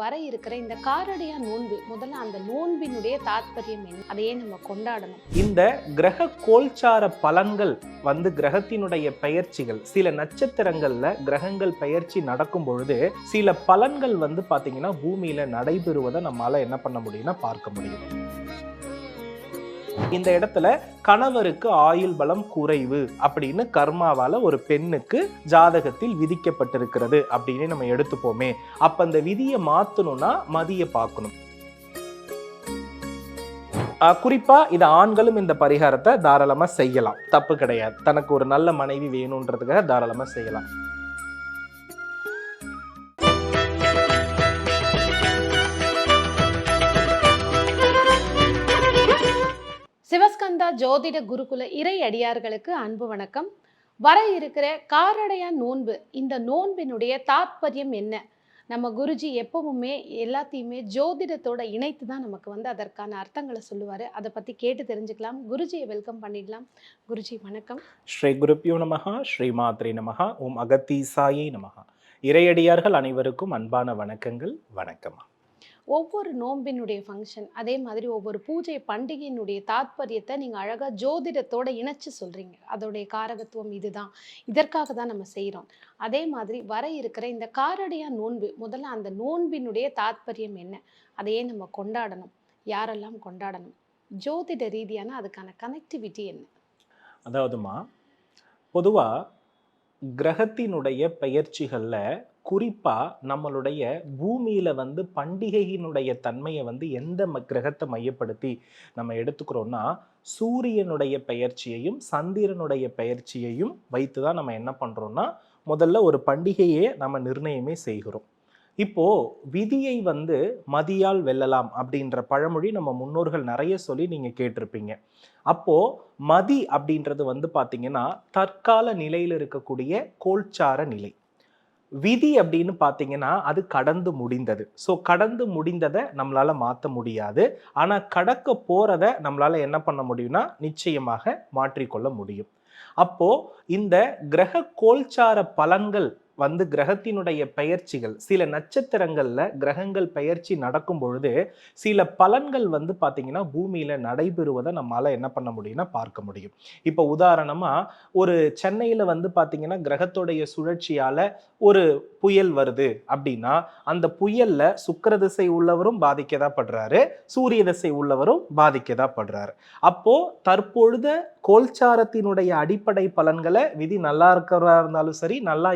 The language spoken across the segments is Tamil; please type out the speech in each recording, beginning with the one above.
வர இருக்கிற இந்த காரடியா நோன்பு முதல்ல அந்த நோன்பினுடைய தாத்பரியம் என்ன? அதையே நம்ம கொண்டாடணும். இந்த கிரக கோல்சார பலன்கள் வந்து கிரகத்தினுடைய பெயர்ச்சிகள். சில நட்சத்திரங்கள்ல கிரகங்கள் பெயர்ச்சி நடக்கும் பொழுது சில பலன்கள் வந்து பாத்தீங்கன்னா பூமியில நடைபெறுவதை நம்மளால என்ன பண்ண முடியும்னா பார்க்க முடியும். இந்த இடத்துல கணவருக்கு ஆயுள் பலம் குறைவு அப்படின்னு கர்மாவால ஒரு பெண்ணுக்கு ஜாதகத்தில் விதிக்கப்பட்டிருக்கிறது அப்படின்னு நம்ம எடுத்துப்போமே. அப்ப அந்த விதியை மாத்தணும்னா மதிய பார்க்கணும். குறிப்பா இது ஆண்களும் இந்த பரிகாரத்தை தாராளமா செய்யலாம். தப்பு கிடையாது. தனக்கு ஒரு நல்ல மனைவி வேணுன்றதுக்காக தாராளமா செய்யலாம். சிவஸ்கந்தா ஜோதிட குருகுல இறை அடியார்களுக்கு அன்பு வணக்கம். வர இருக்கிற காரடையா நோன்பு இந்த நோன்பினுடைய தாத்பரியம் என்ன? நம்ம குருஜி எப்பவுமே எல்லாத்தையுமே ஜோதிடத்தோட இணைத்து தான் நமக்கு வந்து அதற்கான அர்த்தங்களை சொல்லுவார். அதை பற்றி கேட்டு தெரிஞ்சுக்கலாம். குருஜியை வெல்கம் பண்ணிடலாம். குருஜி வணக்கம். ஸ்ரீ குருப்பியோ நமகா ஸ்ரீ மாத்ரி நமகா ஓம் அகத்தீசாயை நமகா இறையடியார்கள் அனைவருக்கும் அன்பான வணக்கங்கள். வணக்கம் ஒவ்வொரு நோன்பினுடைய ஃபங்க்ஷன் அதே மாதிரி ஒவ்வொரு பூஜை பண்டிகையினுடைய தாத்பரியத்தை நீங்கள் அழகாக ஜோதிடத்தோடு இணைச்சு சொல்கிறீங்க அதோடைய காரகத்துவம் இதுதான். இதற்காக தான் நம்ம செய்கிறோம் அதே மாதிரி வர இருக்கிற இந்த காரடியா நோன்பு முதல்ல அந்த நோன்பினுடைய தாத்பரியம் என்ன? அதையே நம்ம கொண்டாடணும். யாரெல்லாம் கொண்டாடணும்? ஜோதிட ரீதியான அதுக்கான கனெக்டிவிட்டி என்ன? அதாவதுமா பொதுவாக கிரகத்தினுடைய பெயர்ச்சிகளில் குறிப்பாக நம்மளுடைய பூமியில் வந்து பண்டிகையினுடைய தன்மையை வந்து எந்த கிரகத்தை மையப்படுத்தி நம்ம எடுத்துக்கிறோன்னா சூரியனுடைய பெயர்ச்சியையும் சந்திரனுடைய பெயர்ச்சியையும் வைத்து தான் நம்ம என்ன பண்ணுறோன்னா முதல்ல ஒரு பண்டிகையே நம்ம நிர்ணயமே செய்கிறோம். இப்போ விதியை வந்து மதியால் வெல்லலாம் அப்படின்ற பழமொழி நம்ம முன்னோர்கள் நிறைய சொல்லி நீங்கள் கேட்டிருப்பீங்க. அப்போது மதி அப்படின்றது வந்து பார்த்திங்கன்னா தற்கால நிலையில் இருக்கக்கூடிய கோல்சார நிலை. விதி அப்படின்னு பார்த்தீங்கன்னா அது கடந்து முடிந்தது. ஸோ கடந்து முடிந்ததை நம்மளால் மாற்ற முடியாது. ஆனால் கடக்க போகிறத நம்மளால் என்ன பண்ண முடியும்னா நிச்சயமாக மாற்றிக்கொள்ள முடியும். அப்போ இந்த கிரக கோல்சார பலன்கள் வந்து கிரகத்தினுடைய பெயர்ச்சிகள் சில நட்சத்திரங்களில் கிரகங்கள் பெயர்ச்சி நடக்கும் பொழுது சில பலன்கள் வந்து பார்த்தீங்கன்னா பூமியில் நடைபெறுவதை நம்மளால் என்ன பண்ண முடியும்னா பார்க்க முடியும். இப்போ உதாரணமாக ஒரு சென்னையில் வந்து பார்த்தீங்கன்னா கிரகத்துடைய சுழற்சியால் ஒரு புயல் வருது அப்படின்னா அந்த புயலில் சுக்கர திசை உள்ளவரும் பாதிக்கதாப்படுறாரு சூரிய திசை உள்ளவரும் பாதிக்கதாப்படுறாரு. அப்போ தற்பொழுத கோல்சாரத்தினுடைய அடிப்படை பலன்களை விதி நல்லா இருக்கிறதா இருந்தாலும் சரி நல்லா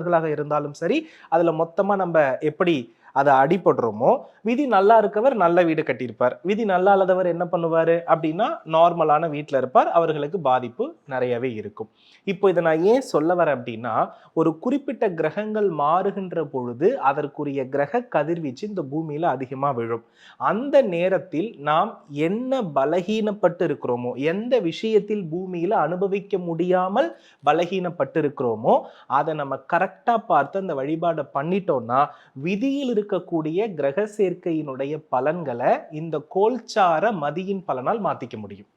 இல்லாதவர்களாக இருந்தாலும் சரி அதில் மொத்தமாக நம்ம எப்படி அதை அடிபடுறோமோ விதி நல்லா இருக்கவர் நல்ல வீடு கட்டியிருப்பார். விதி நல்லா இல்லாதவர் என்ன பண்ணுவார்? அப்படின்னா நார்மலான வீட்டில் இருப்பார். அவர்களுக்கு பாதிப்பு நிறையவே இருக்கும். இப்போ இதை நான் ஏன் சொல்ல வரேன் அப்படின்னா ஒரு குறிப்பிட்ட கிரகங்கள் மாறுகின்ற பொழுது அதற்குரிய கிரக கதிர்வீச்சு இந்த பூமியில் அதிகமாக விழும். அந்த நேரத்தில் நாம் என்ன பலகீனப்பட்டு இருக்கிறோமோ எந்த விஷயத்தில் பூமியில் அனுபவிக்க முடியாமல் பலகீனப்பட்டு இருக்கிறோமோ அதை நம்ம கரெக்டாக பார்த்து அந்த வழிபாடை பண்ணிட்டோம்னா விதியில் இருக்கக்கூடிய கிரக சேர்க்கையினுடைய பலன்களை இந்த கோல்சார மதியின் பலனால் மாத்திக்க முடியும்.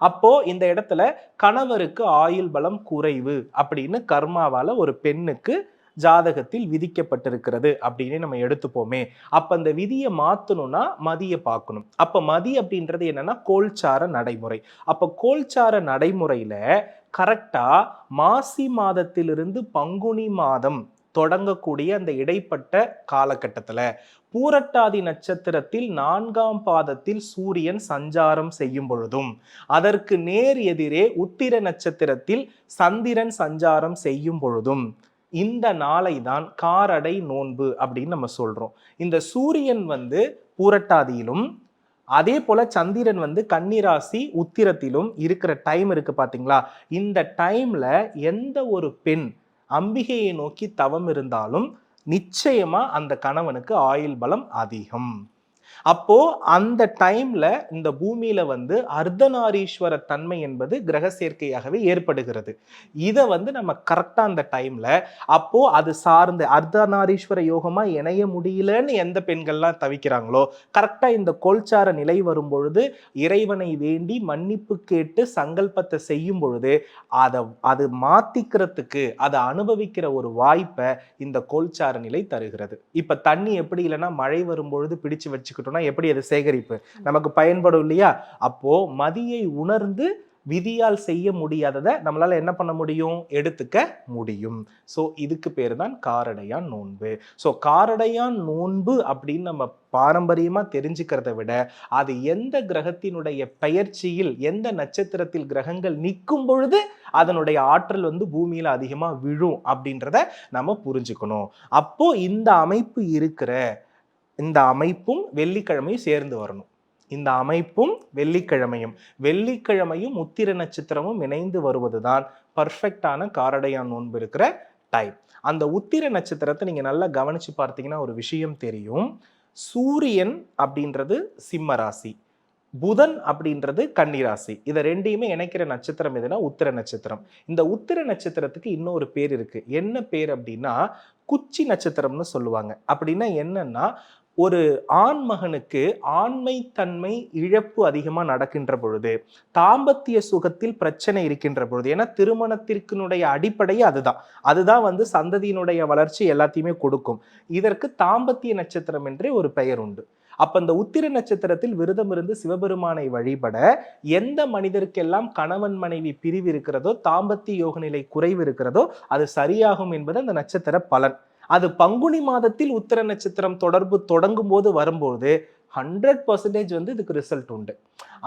அப்போ இந்த இடத்துல கணவருக்கு ஆயுள் பலம் குறைவு அப்படின்னு கர்மாவால ஒரு பெண்ணுக்கு ஜாதகத்தில் விதிக்கப்பட்டிருக்கிறது அப்படின்னு நம்ம எடுத்துப்போமே. அப்ப அந்த விதியை மாத்தணும்னா மதியை பார்க்கணும். அப்ப மதி அப்படின்றது என்னன்னா கோல்சார நடைமுறை. அப்ப கோல்சார நடைமுறையில கரெக்டா மாசி மாதத்திலிருந்து பங்குனி மாதம் தொடங்கக்கூடிய அந்த இடைப்பட்ட காலகட்டத்தில். பூரட்டாதி நட்சத்திரத்தில் நான்காம் பாதத்தில் சூரியன் சஞ்சாரம் செய்யும் பொழுதும் அதற்கு நேர் எதிரே உத்திர நட்சத்திரத்தில் சந்திரன் சஞ்சாரம் செய்யும் பொழுதும் இந்த நாளை தான் காரடை நோன்பு அப்படின்னு நம்ம சொல்றோம். இந்த சூரியன் வந்து பூரட்டாதியிலும் அதே போல சந்திரன் வந்து கன்னிராசி உத்திரத்திலும் இருக்கிற டைம் இருக்கு பாத்தீங்களா? இந்த டைம்ல எந்த ஒரு பெண் அம்பிகையை நோக்கி தவம் இருந்தாலும் நிச்சயமா அந்த கணவனுக்கு ஆயுள் பலம் அதிகம். அப்போ அந்த டைம்ல இந்த பூமியில வந்து அர்த்தநாரீஸ்வர தன்மை என்பது கிரக சேர்க்கையாகவே ஏற்படுகிறது. இதை வந்து நம்ம கரெக்டா அந்த டைம்ல அப்போ அது சார்ந்த அர்த்தநாரீஸ்வர யோகமா இணைய முடியலன்னு எந்த பெண்கள்லாம் தவிக்கிறாங்களோ கரெக்டா இந்த கோல்சார நிலை வரும் பொழுது இறைவனை வேண்டி மன்னிப்பு கேட்டு சங்கல்பத்தை செய்யும் பொழுது அதை அது மாத்திக்கிறதுக்கு அதை அனுபவிக்கிற ஒரு வாய்ப்பை இந்த கோல்சார நிலை தருகிறது. இப்ப தண்ணி எப்படி இல்லைன்னா மழை வரும்பொழுது பிடிச்சு வச்சுக்கிட்டோம் வச்சுக்கிட்டோம்னா எப்படி அது சேகரிப்பு? நமக்கு பயன்படும் இல்லையா? அப்போது மதியை உணர்ந்து விதியால் செய்ய முடியாததை நம்மளால் என்ன பண்ண முடியும்? எடுத்துக்க முடியும். ஸோ இதுக்கு பேர் தான் காரடையான் நோன்பு. ஸோ காரடையான் நோன்பு அப்படின்னு நம்ம பாரம்பரியமாக தெரிஞ்சுக்கிறத விட அது எந்த கிரகத்தினுடைய பெயர்ச்சியில் எந்த நட்சத்திரத்தில் கிரகங்கள் நிற்கும் பொழுது அதனுடைய ஆற்றல் வந்து பூமியில் அதிகமாக விழும் அப்படின்றத நம்ம புரிஞ்சுக்கணும். அப்போது இந்த அமைப்பு இருக்கிற இந்த அமைப்பும் வெள்ளிக்கிழமையும் சேர்ந்து வரணும். இந்த அமைப்பும் வெள்ளிக்கிழமையும் வெள்ளிக்கிழமையும் உத்திர நட்சத்திரமும் இணைந்து வருவதுதான் பர்ஃபெக்டான காரடையான் நோன்பு இருக்கிற டைம் அந்த உத்திர நட்சத்திரத்தை நீங்கள் நல்லா கவனித்து பார்த்தீங்கன்னா ஒரு விஷயம் தெரியும். சூரியன் அப்படின்றது சிம்ம ராசி புதன் அப்படின்றது கன்னிராசி இதை ரெண்டையுமே இணைக்கிற நட்சத்திரம் எதுனா உத்திர நட்சத்திரம். இந்த உத்திர நட்சத்திரத்துக்கு இன்னொரு பேர் இருக்கு. என்ன பேர் அப்படின்னா குச்சி நட்சத்திரம்னு சொல்லுவாங்க. அப்படின்னா என்னன்னா ஒரு ஆண் மகனுக்கு ஆண்மை தன்மை இழப்பு அதிகமாக நடக்கின்ற பொழுது தாம்பத்திய சுகத்தில் பிரச்சனை இருக்கின்ற பொழுது ஏன்னா திருமணத்திற்கினுடைய அடிப்படையே அதுதான். அதுதான் வந்து சந்ததியினுடைய வளர்ச்சி எல்லாத்தையுமே கொடுக்கும். இதற்கு தாம்பத்திய நட்சத்திரம் என்றே ஒரு பெயர் உண்டு. அப்ப இந்த உத்திர நட்சத்திரத்தில் விரதம் இருந்து சிவபெருமானை வழிபட எந்த மனிதருக்கெல்லாம் கணவன் மனைவி பிரிவு இருக்கிறதோ தாம்பத்திய யோக நிலை குறைவு இருக்கிறதோ அது சரியாகும் என்பது அந்த நட்சத்திர பலன். அது பங்குனி மாதத்தில் உத்திர நட்சத்திரம் தொடர்பு தொடங்கும் போது வரும்போது ஹண்ட்ரட் பர்சன்டேஜ் வந்து இதுக்கு ரிசல்ட் உண்டு.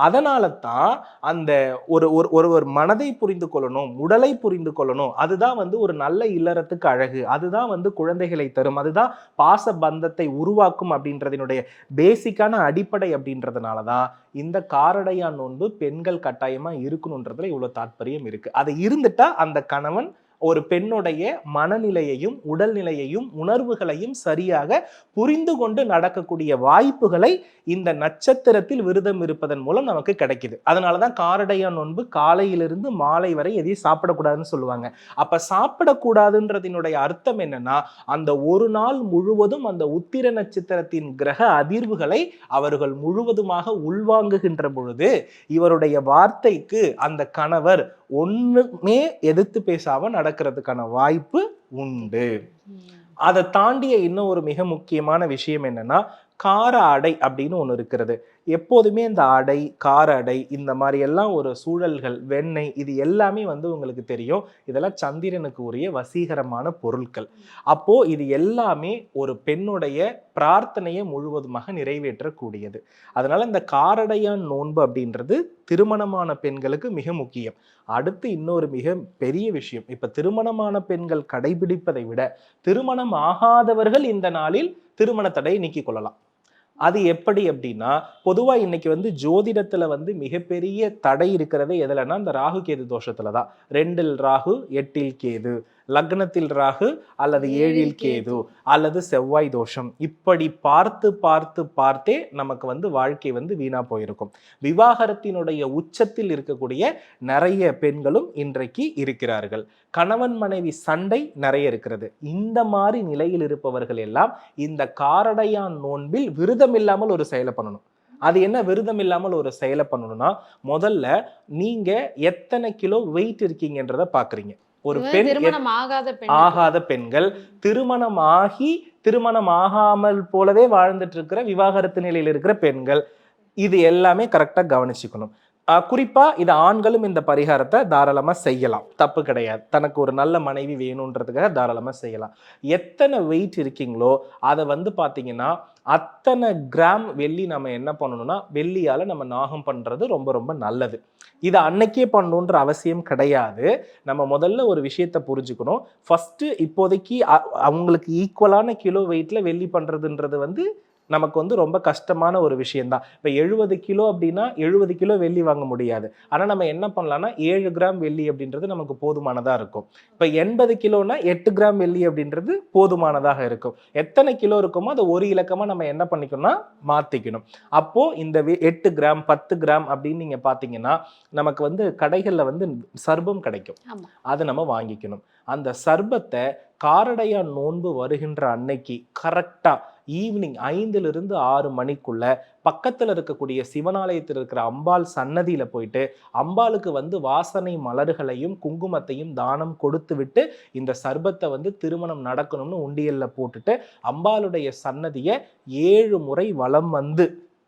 அதனால தான் அந்த ஒரு ஒரு ஒருவர் மனதை புரிந்து கொள்ளணும் உடலை புரிந்து கொள்ளணும். அதுதான் வந்து ஒரு நல்ல இல்லறத்துக்கு அழகு. அதுதான் வந்து குழந்தைகளை தரும். அதுதான் பாச பந்தத்தை உருவாக்கும் அப்படின்றதினுடைய பேசிக்கான அடிப்படை அப்படின்றதுனால தான் இந்த காரடையா நோன்பு பெண்கள் கட்டாயமாக இருக்கணுன்றதுல இவ்வளோ தாற்பயம் இருக்குது அது இருந்துட்டா அந்த கணவன் ஒரு பெண்ணுடைய மனநிலையையும் உடல்நிலையையும் உணர்வுகளையும் சரியாக புரிந்து கொண்டு நடக்கக்கூடிய வாய்ப்புகளை இந்த நட்சத்திரத்தில் விரதம் இருப்பதன் மூலம் நமக்கு கிடைக்குது. அதனாலதான் காரடைய நோன்பு காலையிலிருந்து மாலை வரை எதையும் சாப்பிடக்கூடாதுன்னு சொல்லுவாங்க. அப்ப சாப்பிடக்கூடாதுன்றதினுடைய அர்த்தம் என்னன்னா அந்த ஒரு நாள் முழுவதும் அந்த உத்திர நட்சத்திரத்தின் கிரக அதிர்வுகளை அவர்கள் முழுவதுமாக உள்வாங்குகின்ற பொழுது இவருடைய வார்த்தைக்கு அந்த கணவர் ஒண்ணுமே எதிர்த்து பேசாம நடக்கிறதுக்கான வாய்ப்பு உண்டு. அதை தாண்டிய இன்னும் ஒரு மிக முக்கியமான விஷயம் என்னன்னா கார அடை அப்படின்னு ஒன்று இருக்கிறது. எப்போதுமே இந்த அடை கார அடை இந்த மாதிரி எல்லாம் ஒரு சூழல்கள் வெண்ணெய் இது எல்லாமே வந்து உங்களுக்கு தெரியும். இதெல்லாம் சந்திரனுக்கு உரிய வசீகரமான பொருட்கள். அப்போ இது எல்லாமே ஒரு பெண்ணுடைய பிரார்த்தனையை முழுவதுமாக நிறைவேற்றக்கூடியது. அதனால இந்த காரடையான் நோன்பு அப்படின்றது திருமணமான பெண்களுக்கு மிக முக்கியம். அடுத்து இன்னொரு மிக பெரிய விஷயம். இப்ப திருமணமான பெண்கள் கடைபிடிப்பதை விட திருமணம் ஆகாதவர்கள் இந்த நாளில் திருமண தடையை நீக்கிக் கொள்ளலாம். அது எப்படி அப்படின்னா பொதுவாக இன்னைக்கு வந்து ஜோதிடத்தில் வந்து மிகப்பெரிய தடை இருக்கிறதே எதுலன்னா இந்த ராகு கேது தோஷத்துல தான் ரெண்டில் ராகு எட்டில் கேது. லக்னத்தில் ராகு அல்லது ஏழில் கேது. அல்லது செவ்வாய் தோஷம். இப்படி பார்த்து பார்த்து பார்த்தே நமக்கு வந்து வாழ்க்கை வந்து வீணா போயிருக்கும். விவாகரத்தினுடைய உச்சத்தில் இருக்கக்கூடிய நிறைய பெண்களும் இன்றைக்கு இருக்கிறார்கள். கணவன் மனைவி சண்டை நிறைய இருக்கிறது. இந்த மாதிரி நிலையில் இருப்பவர்கள் எல்லாம் இந்த காரடையான் நோன்பில் விரதம் இல்லாமல் ஒரு செயலை பண்ணணும். அது என்ன? விரதம் இல்லாமல் ஒரு செயலை பண்ணணும்னா முதல்ல நீங்க எத்தனை கிலோ வெயிட் இருக்கீங்கன்றத பாக்குறீங்க ஒரு பெண் ஆகாத பெண் ஆகாத பெண்கள். திருமணம் ஆகி திருமணம் ஆகாமல் போலவே வாழ்ந்துட்டு இருக்கிற விவாகரத்து நிலையில் இருக்கிற பெண்கள். இது எல்லாமே கரெக்டா கவனிச்சுக்கணும். ஆஹ் குறிப்பா இது ஆண்களும் இந்த பரிகாரத்தை தாராளமா செய்யலாம். தப்பு கிடையாது. தனக்கு ஒரு நல்ல மனைவி வேணுன்றதுக்காக தாராளமா செய்யலாம். எத்தனை வெயிட் இருக்கீங்களோ அதை வந்து பாத்தீங்கன்னா அத்தனை கிராம் வெள்ளி நம்ம என்ன பண்ணணும்னா வெள்ளியால் நம்ம நாகம் பண்ணுறது ரொம்ப ரொம்ப நல்லது. இதை அன்னைக்கே பண்ணணுன்ற அவசியம் கிடையாது. நம்ம முதல்ல ஒரு விஷயத்த புரிஞ்சுக்கணும். ஃபஸ்ட்டு இப்போதைக்கு அவங்களுக்கு ஈக்குவலான கிலோ வெயிட்டில் வெள்ளி பண்ணுறதுன்றது வந்து நமக்கு வந்து ரொம்ப கஷ்டமான ஒரு விஷயம்தான். இப்போ எழுபது கிலோ அப்படின்னா எழுபது கிலோ வெள்ளி வாங்க முடியாது. ஆனால் நம்ம என்ன பண்ணலாம்னா ஏழு கிராம் வெள்ளி அப்படின்றது நமக்கு போதுமானதாக இருக்கும். இப்போ எண்பது கிலோனா எட்டு கிராம் வெள்ளி அப்படின்றது போதுமானதாக இருக்கும். எத்தனை கிலோ இருக்குமோ அதை ஒரு இலக்கமாக நம்ம என்ன பண்ணிக்கணும்னா மாற்றிக்கணும் அப்போது இந்த எட்டு கிராம் பத்து கிராம் அப்படின்னு நீங்கள் பார்த்தீங்கன்னா நமக்கு வந்து கடைகளில் வந்து சர்பம் கிடைக்கும். அதை நம்ம வாங்கிக்கணும். அந்த சர்பத்தை காரடையா நோன்பு வருகின்ற அன்னைக்கு கரெக்டாக ஈவினிங் ஐந்துலேருந்து ஆறு மணிக்குள்ள பக்கத்தில் இருக்கக்கூடிய சிவனாலயத்தில் இருக்கிற அம்பாள் சன்னதியில் போயிட்டு அம்பாளுக்கு வந்து வாசனை மலர்களையும் குங்குமத்தையும் தானம் கொடுத்து விட்டு இந்த சர்பத்தை வந்து திருமணம் நடக்கணும்னு உண்டியலில் போட்டுட்டு அம்பாளுடைய சன்னதியை ஏழு முறை வலம் வந்து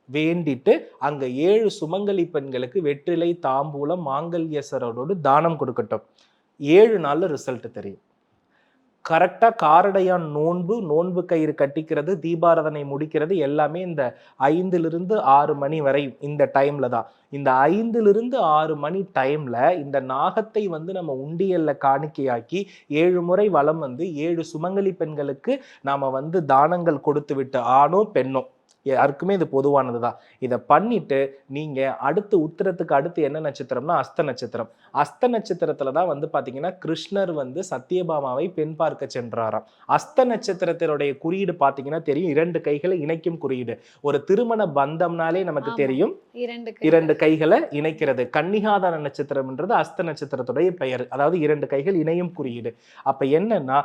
வேண்டிட்டு அங்க ஏழு சுமங்கலி பெண்களுக்கு வெற்றிலை தாம்பூலம் மாங்கல்யசரோடு தானம் கொடுக்கட்டும். ஏழு நாள்ல ரிசல்ட் தெரியும். கரெக்டாக காரடையான் நோன்பு நோன்பு கயிறு கட்டிக்கிறது தீபாராதனை முடிக்கிறது எல்லாமே இந்த ஐந்திலிருந்து ஆறு மணி வரை இந்த டைமில் தான். இந்த ஐந்திலிருந்து ஆறு மணி டைமில் இந்த நாகத்தை வந்து நம்ம உண்டியல்ல காணிக்கையாக்கி ஏழு முறை வளம் வந்து ஏழு சுமங்கலி பெண்களுக்கு நாம் வந்து தானங்கள் கொடுத்து விட்டு ஆணோ பெண்ணோ. யாருக்குமே இது பொதுவானது தான். இதை பண்ணிட்டு நீங்க அடுத்து உத்திரத்துக்கு அடுத்து என்ன நட்சத்திரம்னா அஸ்த நட்சத்திரம். அஸ்த நட்சத்திரத்துல தான் வந்து பாத்தீங்கன்னா கிருஷ்ணர் வந்து சத்யபாமாவை பெண் பார்க்க சென்றாராம். அஸ்த நட்சத்திரத்தினுடைய குறியீடு பாத்தீங்கன்னா தெரியும். இரண்டு கைகளை இணைக்கும் குறியீடு. ஒரு திருமண பந்தம்னாலே நமக்கு. தெரியும். இரண்டு இரண்டு கைகளை இணைக்கிறது. கன்னிகாதான நட்சத்திரம்ன்றது அஸ்த நட்சத்திரத்துடைய பெயர். அதாவது இரண்டு கைகள் இணையும் குறியீடு. அப்ப என்னன்னா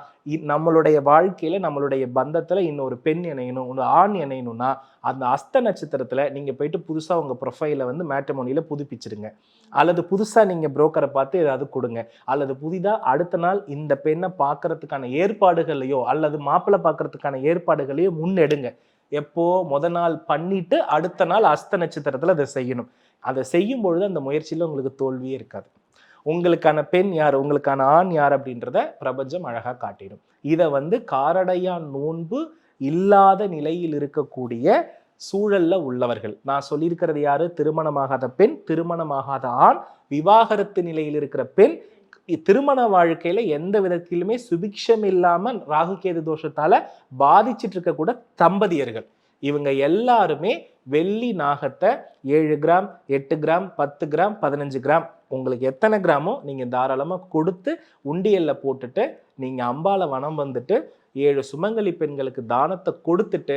நம்மளுடைய வாழ்க்கையில நம்மளுடைய பந்தத்துல இன்னொரு பெண் இணையணும் ஒரு ஆண் இணையணும்னா அந்த அஸ்த நட்சத்திரத்தில் நீங்கள் போயிட்டு புதுசாக உங்கள் ப்ரொஃபைலை வந்து மேட்ரிமோனியில புதுப்பிச்சிடுங்க அல்லது புதுசாக நீங்கள் புரோக்கரை பார்த்து ஏதாவது கொடுங்க. அல்லது புதிதாக அடுத்த நாள் இந்த பெண்ணை பார்க்கறதுக்கான ஏற்பாடுகளையோ அல்லது மாப்பிள்ளை பார்க்குறதுக்கான ஏற்பாடுகளையோ முன்னெடுங்க. எப்போ? முத நாள் பண்ணிட்டு அடுத்த நாள் அஸ்த நட்சத்திரத்தில் அதை செய்யணும். அதை செய்யும் பொழுது அந்த முயற்சியில் உங்களுக்கு தோல்வியே இருக்காது. உங்களுக்கான பெண் யார்? உங்களுக்கான ஆண் யார் அப்படின்றத பிரபஞ்சம் அழகாக காட்டிடும். இதை வந்து காரடையா நோன்பு இல்லாத நிலையில் இருக்கக்கூடிய சூழல்ல உள்ளவர்கள். நான் சொல்லியிருக்கிறது யாரு? திருமணமாகாத பெண் திருமணமாகாத ஆண் விவாகரத்து நிலையில் இருக்கிற பெண். திருமண வாழ்க்கையில எந்த விதத்திலுமே சுபிக்ஷம் இல்லாம ராகுகேது தோஷத்தால பாதிச்சிட்டு இருக்க கூட தம்பதியர்கள். இவங்க எல்லாருமே வெள்ளி நாகத்தை ஏழு கிராம் எட்டு கிராம் பத்து கிராம் பதினஞ்சு கிராம். உங்களுக்கு எத்தனை கிராமோ நீங்க தாராளமா கொடுத்து உண்டியல்ல போட்டுட்டு நீங்க அம்பால வனம் வந்துட்டு ஏழு சுமங்கலி பெண்களுக்கு தானத்தை கொடுத்துட்டு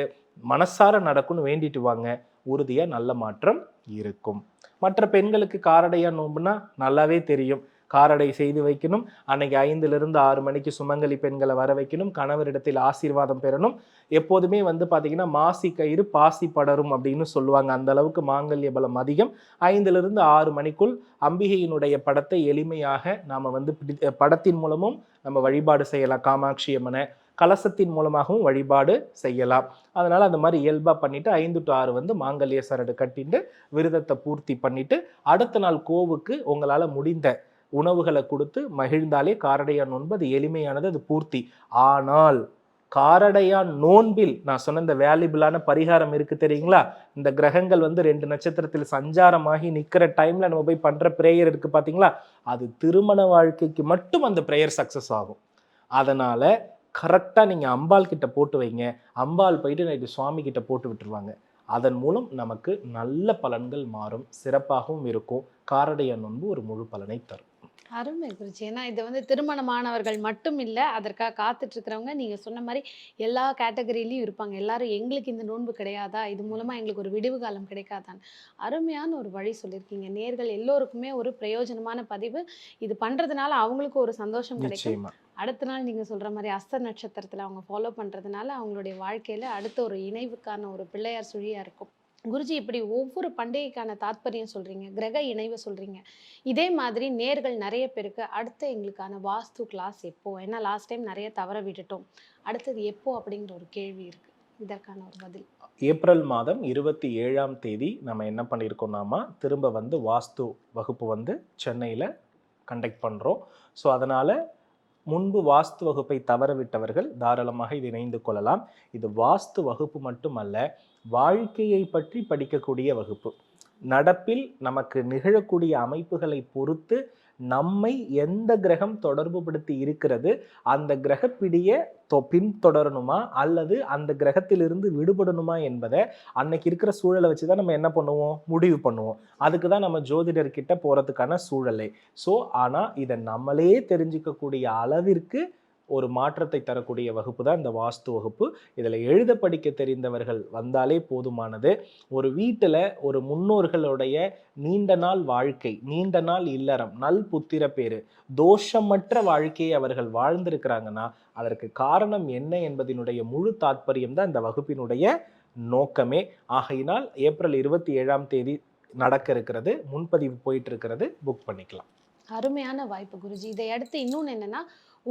மனசார நடக்கும்னு வேண்டிட்டு வாங்க. உறுதியாக நல்ல மாற்றம் இருக்கும். மற்ற பெண்களுக்கு காரடையா நோம்புனா நல்லாவே தெரியும். காரடை செய்து வைக்கணும். அன்னைக்கு ஐந்துலேருந்து ஆறு மணிக்கு சுமங்கலி பெண்களை வர வைக்கணும். கணவரிடத்தில் ஆசீர்வாதம் பெறணும். எப்போதுமே வந்து பார்த்திங்கன்னா மாசி கயிறு பாசி படரும் அப்படின்னு சொல்லுவாங்க. அந்த அளவுக்கு மாங்கல்ய பலம் அதிகம். ஐந்துலேருந்து ஆறு மணிக்குள் அம்பிகையினுடைய படத்தை எளிமையாக நாம் வந்து படத்தின் மூலமும் நம்ம வழிபாடு செய்யலாம். காமாட்சி அம்மனை கலசத்தின் மூலமாகவும் வழிபாடு செய்யலாம். அதனால் அந்த மாதிரி இயல்பாக பண்ணிவிட்டு ஐந்து டு ஆறு வந்து மாங்கல்ய சரடு கட்டிட்டு விரதத்தை பூர்த்தி பண்ணிவிட்டு அடுத்த நாள் கோவுக்கு உங்களால் முடிந்த உணவுகளை கொடுத்து மகிழ்ந்தாலே காரடையான் நோன்பு அது எளிமையானது அது பூர்த்தி. ஆனால் காரடையான் நோன்பில் நான் சொன்ன இந்த வேல்யூபிளான பரிகாரம் இருக்கு தெரியுங்களா? இந்த கிரகங்கள் வந்து ரெண்டு நட்சத்திரத்தில் சஞ்சாரமாகி நிற்கிற டைம்ல நம்ம போய் பண்ற பிரேயர் இருக்கு பாத்தீங்களா? அது திருமண வாழ்க்கைக்கு மட்டும் அந்த பிரேயர் சக்சஸ் ஆகும். அதனால கரெக்டாக நீங்கள் அம்பாள் கிட்ட போட்டு வைங்க. அம்பாள் போயிட்டு நைட்டு சுவாமி கிட்ட போட்டு விட்டுருவாங்க. அதன் மூலம் நமக்கு நல்ல பலன்கள் மாறும். சிறப்பாகவும் இருக்கும். காரடைய நோன்பு ஒரு முழு பலனை தரும். அருமை குருஜி. ஏன்னா இது வந்து திருமணமானவர்கள் மட்டும் இல்லை அதற்காக காத்துட்டு இருக்கிறவங்க நீங்க சொன்ன மாதிரி எல்லா கேட்டகரியிலையும் இருப்பாங்க. எல்லாரும் எங்களுக்கு இந்த நோன்பு கிடையாதா? இது மூலமா எங்களுக்கு ஒரு விடிவு காலம் கிடைக்காதான்னு. அருமையான ஒரு வழி சொல்லியிருக்கீங்க. நேர்கள் எல்லோருக்குமே ஒரு பிரயோஜனமான பதிவு. இது பண்றதுனால அவங்களுக்கு ஒரு சந்தோஷம் கிடைக்கும். அடுத்த நாள் நீங்க சொல்ற மாதிரி அஸ்த நட்சத்திரத்துல அவங்க ஃபாலோ பண்றதுனால அவங்களுடைய வாழ்க்கையில அடுத்த ஒரு இணைவுக்கான ஒரு பிள்ளையார் சுழியா இருக்கும். குருஜி இப்படி ஒவ்வொரு பண்டிகைக்கான தாத்பரியம் சொல்றீங்க கிரக இணைவு சொல்றீங்க. இதே மாதிரி நேர்கள் நிறைய பேருக்கு அடுத்து எங்களுக்கான வாஸ்து கிளாஸ் எப்போ? ஏன்னா லாஸ்ட் டைம் நிறைய தவற விட்டுட்டோம். அடுத்தது எப்போ அப்படிங்கிற ஒரு கேள்வி இருக்கு. இதற்கான ஒரு பதில். ஏப்ரல் மாதம் இருபத்தி ஏழாம் தேதி நம்ம என்ன பண்ணியிருக்கோம்னாமா திரும்ப வந்து வாஸ்து வகுப்பு வந்து சென்னையில் கண்டக்ட் பண்ணுறோம் ஸோ அதனால் முன்பு வாஸ்து வகுப்பை தவறவிட்டவர்கள் தாராளமாக இது இணைந்து கொள்ளலாம். இது வாஸ்து வகுப்பு மட்டுமல்ல வாழ்க்கையை பற்றி படிக்கக்கூடிய வகுப்பு. நடப்பில் நமக்கு நிகழக்கூடிய அமைப்புகளை பொறுத்து நம்மை எந்த கிரகம் தொடர்பு படுத்தி இருக்கிறது அந்த கிரகப்பிடிய தொ பின்தொடரணுமா? அல்லது அந்த கிரகத்திலிருந்து விடுபடணுமா என்பதை அன்னைக்கு இருக்கிற சூழலை வச்சு தான் நம்ம என்ன பண்ணுவோம்? முடிவு பண்ணுவோம். அதுக்கு தான் நம்ம ஜோதிடர்கிட்ட போகிறதுக்கான சூழலை. ஸோ ஆனால் இதை நம்மளே தெரிஞ்சுக்கக்கூடிய அளவிற்கு ஒரு மாற்றத்தை தரக்கூடிய வகுப்பு தான் இந்த வாஸ்து வகுப்பு. இதில் எழுத படிக்க தெரிந்தவர்கள் வந்தாலே போதுமானது. ஒரு வீட்டில் ஒரு முன்னோர்களுடைய நீண்ட நாள் வாழ்க்கை நீண்ட நாள் இல்லறம் நல் புத்திர பேரு தோஷமற்ற வாழ்க்கையை அவர்கள் வாழ்ந்திருக்கிறாங்கன்னா அதற்கு காரணம் என்ன என்பதனுடைய முழு தாத்பரியம் தான் இந்த வகுப்பினுடைய நோக்கமே. ஆகையினால் ஏப்ரல் இருபத்தி ஏழாம் தேதி நடக்க இருக்கிறது முன்பதிவு போயிட்டு இருக்கிறது புக் பண்ணிக்கலாம். அருமையான வாய்ப்பு குருஜி. இதை அடுத்து இன்னொன்று என்னன்னா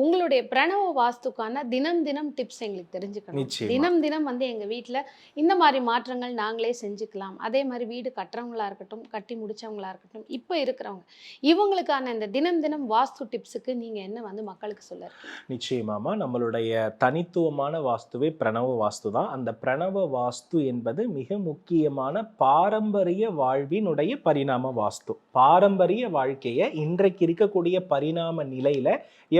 உங்களுடைய பிரணவ வாஸ்துக்கான தினம் தினம் டிப்ஸ் எங்களுக்கு தெரிஞ்சுக்கணும். தினம் தினம் வந்து எங்க வீட்ல இந்த மாதிரி மாற்றங்கள் நாங்களே செஞ்சுக்கலாம். அதே மாதிரி வீடு கட்டுறவங்களா இருக்கட்டும் கட்டி முடிச்சவங்களா இருக்கட்டும் இப்போ இருக்கிறவங்க இவங்களுக்கான இந்த தினம் தினம் வாஸ்து டிப்ஸுக்கு நீங்க என்ன வந்து மக்களுக்கு சொல்ல நிச்சயமாமா நம்மளுடைய தனித்துவமான வாஸ்துவே பிரணவ வாஸ்து தான். அந்த பிரணவ வாஸ்து என்பது மிக முக்கியமான பாரம்பரிய வாழ்வினுடைய பரிணாம வாஸ்து. பாரம்பரிய வாழ்க்கையை இன்றைக்கு இருக்கக்கூடிய பரிணாம நிலையில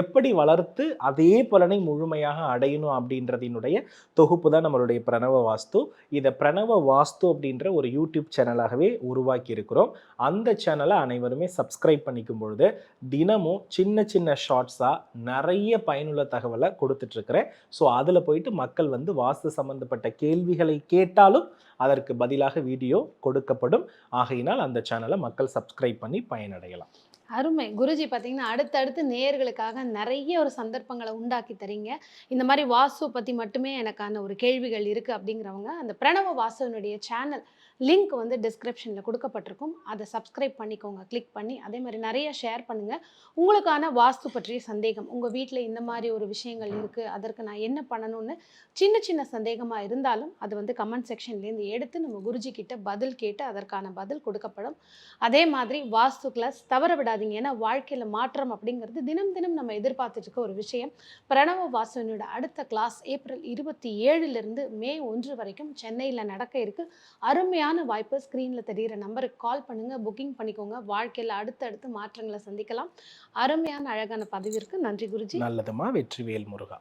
எப்படி வளர்த்து அதே பலனை முழுமையாக அடையணும் அப்படின்றதினுடைய தொகுப்பு தான் நம்மளுடைய பிரணவ வாஸ்து. இதை பிரணவ வாஸ்து அப்படின்ற ஒரு யூடியூப் சேனலாகவே உருவாக்கி இருக்கிறோம். அந்த சேனலை அனைவருமே சப்ஸ்கிரைப் பண்ணிக்கும் பொழுது தினமும் சின்ன சின்ன ஷார்ட்ஸாக நிறைய பயனுள்ள தகவலை கொடுத்துட்ருக்கிறேன். ஸோ அதில் போயிட்டு மக்கள் வந்து வாஸ்து சம்பந்தப்பட்ட கேள்விகளை கேட்டாலும் அதற்கு பதிலாக வீடியோ கொடுக்கப்படும். ஆகையினால் அந்த சேனலை மக்கள் சப்ஸ்கிரைப் பண்ணி பயனடையலாம். அருமை. குருஜி பார்த்தீங்கன்னா அடுத்தடுத்து நேயர்களுக்காக நிறைய ஒரு சந்தர்ப்பங்களை உண்டாக்கி தரீங்க. இந்த மாதிரி வாசு பற்றி மட்டுமே எனக்கான ஒரு கேள்விகள் இருக்குது அப்படிங்கிறவங்க அந்த பிரணவ வாசுவனுடைய சேனல் லிங்க் வந்து டிஸ்கிரிப்ஷனில் கொடுக்கப்பட்டிருக்கும். அதை சப்ஸ்கிரைப் பண்ணிக்கோங்க கிளிக் பண்ணி அதே மாதிரி நிறைய ஷேர் பண்ணுங்கள் உங்களுக்கான வாஸ்து பற்றிய சந்தேகம் உங்கள் வீட்டில் இந்த மாதிரி ஒரு விஷயங்கள் இருக்குது அதற்கு நான் என்ன பண்ணணும்னு சின்ன சின்ன சந்தேகமாக இருந்தாலும் அது வந்து கமெண்ட் செக்ஷன்லேருந்து எடுத்து நம்ம குருஜி கிட்ட பதில் கேட்டு அதற்கான பதில் கொடுக்கப்படும். அதே மாதிரி வாஸ்து கிளாஸ் தவற விடாதீங்க. ஏன்னா வாழ்க்கையில் மாற்றம் அப்படிங்கிறது தினம் தினம் நம்ம எதிர்பார்த்துட்டு இருக்க ஒரு விஷயம். பிரணவ வாசுவனோட அடுத்த கிளாஸ் ஏப்ரல் இருபத்தி ஏழுலேருந்து மே ஒன்று வரைக்கும் சென்னையில் நடக்க இருக்கு. அருமையான வாய்ப்பு ஸ்க்ரீனில் தெரிகிற நம்பருக்கு கால் பண்ணுங்கள் புக்கிங் பண்ணிக்கோங்க. வாழ்க்கையில் அடுத்தடுத்து மாற்றங்களை சந்திக்கலாம். அருமையான அழகான பதிவிற்கு நன்றி குருஜி. நல்லதுமா வெற்றிவேல் முருகா.